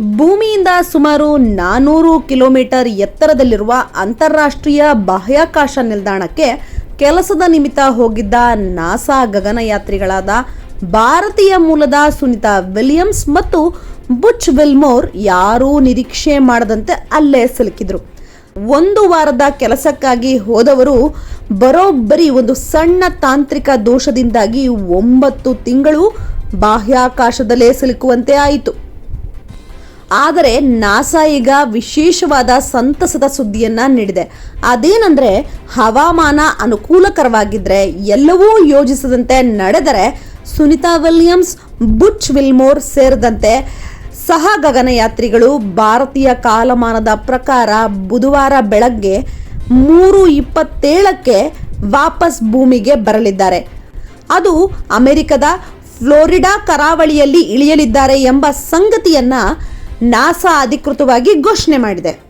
ಭೂಮಿಯಿಂದ ಸುಮಾರು ನಾನೂರು ಕಿಲೋಮೀಟರ್ ಎತ್ತರದಲ್ಲಿರುವ ಅಂತಾರಾಷ್ಟ್ರೀಯ ಬಾಹ್ಯಾಕಾಶ ನಿಲ್ದಾಣಕ್ಕೆ ಕೆಲಸದ ನಿಮಿತ್ತ ಹೋಗಿದ್ದ ನಾಸಾ ಗಗನಯಾತ್ರಿಗಳಾದ ಭಾರತೀಯ ಮೂಲದ ಸುನಿತಾ ವಿಲಿಯಮ್ಸ್ ಮತ್ತು ಬುಚ್ ವಿಲ್ಮೋರ್ ಯಾರೂ ನಿರೀಕ್ಷೆ ಮಾಡದಂತೆ ಅಲ್ಲೇ ಸಿಲುಕಿದ್ರು. ಒಂದು ವಾರದ ಕೆಲಸಕ್ಕಾಗಿ ಹೋದವರು ಬರೋಬ್ಬರಿ ಒಂದು ಸಣ್ಣ ತಾಂತ್ರಿಕ ದೋಷದಿಂದಾಗಿ ಒಂಬತ್ತು ತಿಂಗಳು ಬಾಹ್ಯಾಕಾಶದಲ್ಲೇ ಸಿಲುಕುವಂತೆ ಆಯಿತು. ಆದರೆ ನಾಸಾ ಈಗ ವಿಶೇಷವಾದ ಸಂತಸದ ಸುದ್ದಿಯನ್ನ ನೀಡಿದೆ. ಅದೇನಂದ್ರೆ, ಹವಾಮಾನ ಅನುಕೂಲಕರವಾಗಿದ್ರೆ ಎಲ್ಲವೂ ಯೋಜಿಸದಂತೆ ನಡೆದರೆ ಸುನಿತಾ ವಿಲಿಯಮ್ಸ್, ಬುಚ್ ವಿಲ್ಮೋರ್ ಸೇರಿದಂತೆ ಸಹ ಗಗನಯಾತ್ರಿಗಳು ಭಾರತೀಯ ಕಾಲಮಾನದ ಪ್ರಕಾರ ಬುಧವಾರ ಬೆಳಗ್ಗೆ ಮೂರು ಇಪ್ಪತ್ತೇಳಕ್ಕೆ ವಾಪಸ್ ಭೂಮಿಗೆ ಬರಲಿದ್ದಾರೆ. ಅದು ಅಮೆರಿಕದ ಫ್ಲೋರಿಡಾ ಕರಾವಳಿಯಲ್ಲಿ ಇಳಿಯಲಿದ್ದಾರೆ ಎಂಬ ಸಂಗತಿಯನ್ನ ನಾಸಾ ಅಧಿಕೃತವಾಗಿ ಘೋಷಣೆ ಮಾಡಿದೆ.